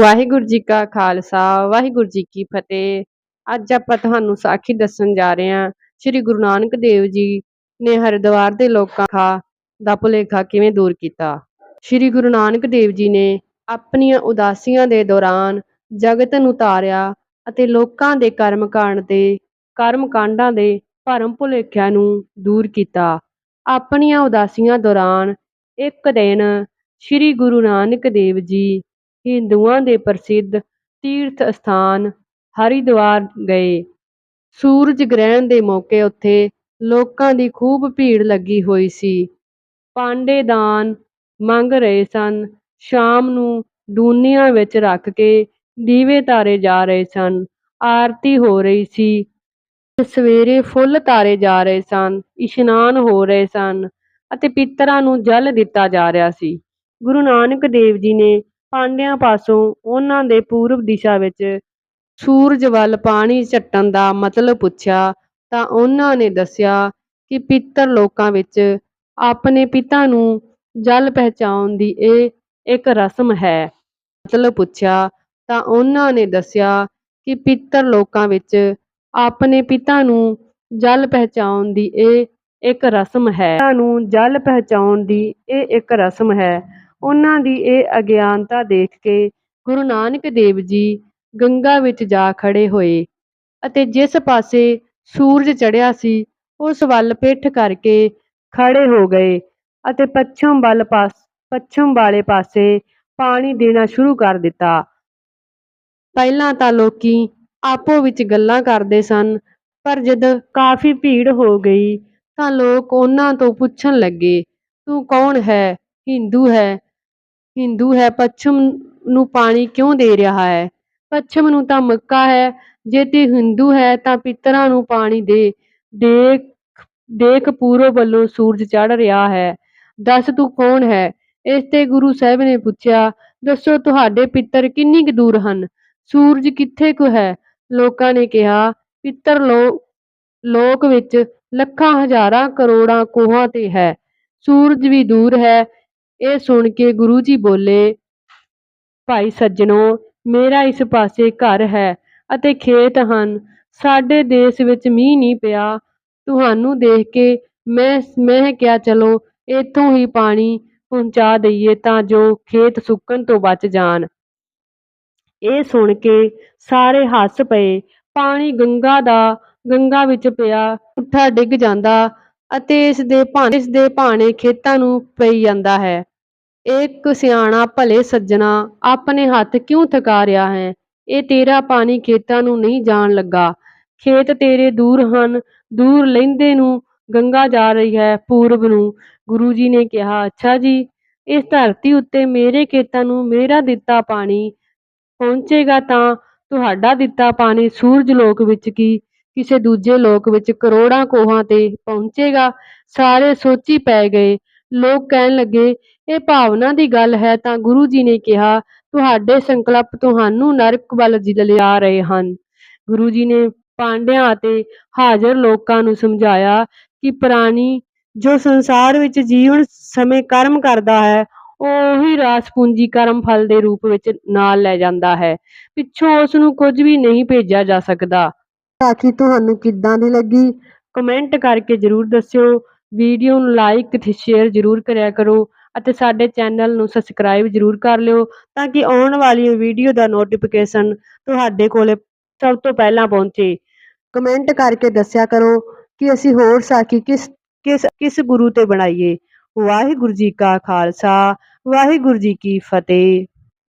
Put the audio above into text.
ਵਾਹਿਗੁਰੂ ਜੀ ਕਾ ਖਾਲਸਾ, ਵਾਹਿਗੁਰੂ ਜੀ ਕੀ ਫਤਿਹ। ਅੱਜ ਆਪਾਂ ਤੁਹਾਨੂੰ ਸਾਖੀ ਦੱਸਣ ਜਾ ਰਹੇ ਹਾਂ। ਸ੍ਰੀ ਗੁਰੂ ਨਾਨਕ ਦੇਵ ਜੀ ਨੇ ਹਰਿਦੁਆਰ ਦੇ ਲੋਕਾਂ ਖਾ ਦਾ ਭੁਲੇਖਾ ਕਿਵੇਂ ਦੂਰ ਕੀਤਾ? ਸ੍ਰੀ ਗੁਰੂ ਨਾਨਕ ਦੇਵ ਜੀ ਨੇ ਆਪਣੀਆਂ ਉਦਾਸੀਆਂ ਦੇ ਦੌਰਾਨ ਜਗਤ ਨੂੰ ਤਾਰਿਆ ਅਤੇ ਲੋਕਾਂ ਦੇ ਕਰਮ ਕਾਂਡ ਤੇ, ਕਰਮ ਕਾਂਡਾਂ ਦੇ ਭਰਮ ਭੁਲੇਖਿਆਂ ਨੂੰ ਦੂਰ ਕੀਤਾ। ਆਪਣੀਆਂ ਉਦਾਸੀਆਂ ਦੌਰਾਨ ਇੱਕ ਦਿਨ ਸ੍ਰੀ ਗੁਰੂ ਨਾਨਕ ਦੇਵ ਜੀ ਹਿੰਦੂਆਂ ਦੇ ਪ੍ਰਸਿੱਧ ਤੀਰਥ ਅਸਥਾਨ ਹਰਿਦੁਆਰ ਗਏ। ਸੂਰਜ ਗ੍ਰਹਿਣ ਦੇ ਮੌਕੇ ਉੱਥੇ ਲੋਕਾਂ ਦੀ ਖੂਬ ਭੀੜ ਲੱਗੀ ਹੋਈ ਸੀ। ਪਾਂਡੇ ਦਾਨ ਮੰਗ ਰਹੇ ਸਨ। ਸ਼ਾਮ ਨੂੰ ਡੂਨੀਆਂ ਵਿੱਚ ਰੱਖ ਕੇ ਦੀਵੇ ਧਾਰੇ ਜਾ ਰਹੇ ਸਨ। ਆਰਤੀ ਹੋ ਰਹੀ ਸੀ। ਸਵੇਰੇ ਫੁੱਲ ਧਾਰੇ ਜਾ ਰਹੇ ਸਨ। ਇਸ਼ਨਾਨ ਹੋ ਰਹੇ ਸਨ ਅਤੇ ਪਿੱਤਰਾਂ ਨੂੰ ਜਲ ਦਿੱਤਾ ਜਾ ਰਿਹਾ ਸੀ। ਗੁਰੂ ਨਾਨਕ ਦੇਵ ਜੀ ਨੇ ਪਾਂਡਿਆਂ ਪਾਸੋਂ ਉਹਨਾਂ ਦੇ ਪੂਰਬ ਦਿਸ਼ਾ ਵਿੱਚ ਸੂਰਜ ਵੱਲ ਪਾਣੀ ਝੱਟਣ ਦਾ ਮਤਲਬ ਪੁੱਛਿਆ ਤਾਂ ਉਹਨਾਂ ਨੇ ਦੱਸਿਆ ਕਿ ਪਿੱਤਰ ਲੋਕਾਂ ਵਿੱਚ ਆਪਣੇ ਪਿਤਾ ਨੂੰ ਜਲ ਪਹੁੰਚਾਉਣ ਦੀ ਇਹ ਇੱਕ ਰਸਮ ਹੈ। ਮਤਲਬ ਪੁੱਛਿਆ ਤਾਂ ਉਹਨਾਂ ਨੇ ਦੱਸਿਆ ਕਿ ਪਿੱਤਰ ਲੋਕਾਂ ਵਿੱਚ ਆਪਣੇ ਪਿਤਾ ਨੂੰ ਜਲ ਪਹੁੰਚਾਉਣ ਦੀ ਇਹ ਇੱਕ ਰਸਮ ਹੈ। ਪਿਤਾ ਨੂੰ ਜਲ ਪਹੁੰਚਾਉਣ ਦੀ ਇਹ ਇੱਕ ਰਸਮ ਹੈ। ਉਹਨਾਂ ਦੀ ਇਹ ਅਗਿਆਨਤਾ ਦੇਖ ਕੇ ਗੁਰੂ ਨਾਨਕ ਦੇਵ ਜੀ ਗੰਗਾ ਵਿੱਚ ਜਾ ਖੜੇ ਹੋਏ ਅਤੇ ਜਿਸ ਪਾਸੇ ਸੂਰਜ ਚੜ੍ਹਿਆ ਸੀ, ਉਸ ਵੱਲ ਪਿੱਠ ਕਰਕੇ ਖੜੇ ਹੋ ਗਏ ਅਤੇ ਪੱਛਮ ਵੱਲ ਪਾਸ, ਪੱਛਮ ਵਾਲੇ ਪਾਸੇ ਪਾਣੀ ਦੇਣਾ ਸ਼ੁਰੂ ਕਰ ਦਿੱਤਾ। ਪਹਿਲਾਂ ਤਾਂ ਲੋਕੀ ਆਪੋ ਵਿੱਚ ਗੱਲਾਂ ਕਰਦੇ ਸਨ, ਪਰ ਜਦ ਕਾਫੀ ਭੀੜ ਹੋ ਗਈ ਤਾਂ ਲੋਕ ਉਹਨਾਂ ਤੋਂ ਪੁੱਛਣ ਲੱਗੇ, ਤੂੰ ਕੌਣ ਹੈ? ਹਿੰਦੂ ਹੈ? ਹਿੰਦੂ ਹੈ, ਪੱਛਮ ਨੂੰ ਪਾਣੀ ਕਿਉਂ ਦੇ ਰਿਹਾ ਹੈ? ਪੱਛਮ ਨੂੰ ਤਾਂ ਮੱਕਾ ਹੈ, ਜੇ ਤੇ ਹਿੰਦੂ ਹੈ ਤਾਂ ਪਿੱਤਰਾਂ ਨੂੰ ਪਾਣੀ ਦੇ, ਦੇਖ ਦੇਖ ਪੂਰਬ ਵੱਲੋਂ ਸੂਰਜ ਚੜ ਰਿਹਾ ਹੈ। ਦੱਸ ਤੂੰ ਕੌਣ ਹੈ? ਇਸ ਤੇ ਗੁਰੂ ਸਾਹਿਬ ਨੇ ਪੁੱਛਿਆ, ਦੱਸੋ ਤੁਹਾਡੇ ਪਿੱਤਰ ਕਿੰਨੀ ਕੁ ਦੂਰ ਹਨ? ਸੂਰਜ ਕਿੱਥੇ ਕੁ ਹੈ? ਲੋਕਾਂ ਨੇ ਕਿਹਾ, ਪਿੱਤਰ ਲੋ, ਲੋਕ ਵਿੱਚ ਲੱਖਾਂ ਹਜ਼ਾਰਾਂ ਕਰੋੜਾਂ ਕੋਹਾਂ ਤੇ ਹੈ। ਸੂਰਜ ਵੀ ਦੂਰ ਹੈ ਇਹ ਸੁਣ ਕੇ ਗੁਰੂ ਜੀ ਬੋਲੇ, ਭਾਈ ਸੱਜਣੋ, ਮੇਰਾ ਇਸ ਪਾਸੇ ਘਰ ਹੈ ਅਤੇ ਖੇਤ ਹਨ। ਸਾਡੇ ਦੇਸ਼ ਵਿੱਚ ਮੀਂਹ ਨਹੀਂ ਪਿਆ। ਤੁਹਾਨੂੰ ਦੇਖ ਕੇ ਮੈਂ ਮੈਂ ਕਿਹਾ, ਚਲੋ, ਇੱਥੋਂ ਹੀ ਪਾਣੀ ਪਹੁੰਚਾ ਦਈਏ ਤਾਂ ਜੋ ਖੇਤ ਸੁੱਕਣ ਤੋਂ ਬਚ ਜਾਣ। ਇਹ ਸੁਣ ਕੇ ਸਾਰੇ ਹੱਸ ਪਏ। ਪਾਣੀ ਗੰਗਾ ਦਾ, ਗੰਗਾ ਵਿੱਚ ਪਿਆ। ਪੁੱਠਾ ਡਿੱਗ ਜਾਂਦਾ। ਅਤੇ ਇਸ ਦੇ ਭਾਣੇ ਇਸ ਦੇ ਭਾਣੇ ਖੇਤਾਂ ਨੂੰ ਪਈ ਜਾਂਦਾ ਹੈ। ਇੱਕ ਸਿਆਣਾ ਭਲੇ ਸੱਜਣਾ ਆਪਣੇ ਹੱਥ ਕਿਉਂ ਥਕਾ ਰਿਹਾ ਹੈ? ਇਹ ਤੇਰਾ ਪਾਣੀ ਖੇਤਾਂ ਨੂੰ ਨਹੀਂ ਜਾਣ ਲੱਗਾ। ਖੇਤ ਤੇਰੇ ਦੂਰ ਹਨ, ਦੂਰ ਲਹਿੰਦੇ ਨੂੰ ਗੰਗਾ ਜਾ ਰਹੀ ਹੈ ਪੂਰਬ ਨੂੰ। ਗੁਰੂ ਜੀ ਨੇ ਕਿਹਾ, ਅੱਛਾ ਜੀ, ਇਸ ਧਰਤੀ ਉੱਤੇ ਮੇਰੇ ਖੇਤਾਂ ਨੂੰ ਮੇਰਾ ਦਿੱਤਾ ਪਾਣੀ ਪਹੁੰਚੇਗਾ ਤਾਂ ਤੁਹਾਡਾ ਦਿੱਤਾ ਪਾਣੀ ਸੂਰਜ ਲੋਕ ਵਿੱਚ ਕੀ ਕਿਸੇ ਦੂਜੇ ਲੋਕ ਵਿੱਚ ਕਰੋੜਾਂ ਕੋਹਾਂ ਤੇ ਪਹੁੰਚੇਗਾ, ਸਾਰੇ ਸੋਚੀ ਪੈ ਗਏ। ਲੋਕ ਕਹਿਣ ਲੱਗੇ, ਇਹ ਭਾਵਨਾ ਦੀ ਗੱਲ ਹੈ ਤਾਂ ਗੁਰੂ ਜੀ ਨੇ ਕਿਹਾ, ਤੁਹਾਡੇ ਸੰਕਲਪ ਤੁਹਾਨੂੰ ਨਰਕ ਵੱਲ ਲਿਜਾ ਰਹੇ ਹਨ। ਗੁਰੂ ਜੀ ਨੇ ਪਾਂਡਿਆਂ ਅਤੇ ਹਾਜ਼ਰ ਲੋਕਾਂ ਨੂੰ ਸਮਝਾਇਆ ਕਿ ਪ੍ਰਾਣੀ ਜੋ ਸੰਸਾਰ ਵਿੱਚ ਜੀਵਨ ਸਮੇਂ ਕਰਮ ਕਰਦਾ ਹੈ, ਉਹ ਉਹੀ ਰਾਸ ਪੂੰਜੀ ਕਰਮ ਫਲ ਦੇ ਰੂਪ ਵਿੱਚ ਨਾਲ ਲੈ ਜਾਂਦਾ ਹੈ। ਪਿੱਛੋਂ ਉਸ ਨੂੰ ਕੁਝ ਵੀ ਨਹੀਂ ਭੇਜਿਆ ਜਾ ਸਕਦਾ। ਸਾਖੀ ਤੁਹਾਨੂੰ ਕਿੱਦਾਂ ਦੀ ਲੱਗੀ? ਕਮੈਂਟ ਕਰਕੇ ਜਰੂਰ ਦੱਸਿਓ। ਵੀਡੀਓ ਨੂੰ ਲਾਈਕ ਤੇ ਸ਼ੇਅਰ ਜਰੂਰ ਕਰਿਆ ਕਰੋ ਅਤੇ ਸਾਡੇ ਚੈਨਲ ਨੂੰ ਸਬਸਕ੍ਰਾਈਬ ਜਰੂਰ ਕਰ ਲਿਓ ਤਾਂ ਕਿ ਆਉਣ ਵਾਲੀ ਵੀਡੀਓ ਦਾ ਨੋਟੀਫਿਕੇਸ਼ਨ ਤੁਹਾਡੇ ਕੋਲੇ ਸਭ ਤੋਂ ਪਹਿਲਾਂ ਪਹੁੰਚੇ। ਕਮੈਂਟ ਕਰਕੇ ਦੱਸਿਆ ਕਰੋ ਕਿ ਅਸੀਂ ਹੋਰ ਸਾਖੀ ਕਿਸ ਕਿਸ ਕਿਸ ਗੁਰੂ ਤੇ ਬਣਾਈਏ। ਵਾਹਿਗੁਰੂ ਜੀ ਕਾ ਖਾਲਸਾ, ਵਾਹਿਗੁਰੂ ਜੀ ਕੀ ਫਤਿਹ।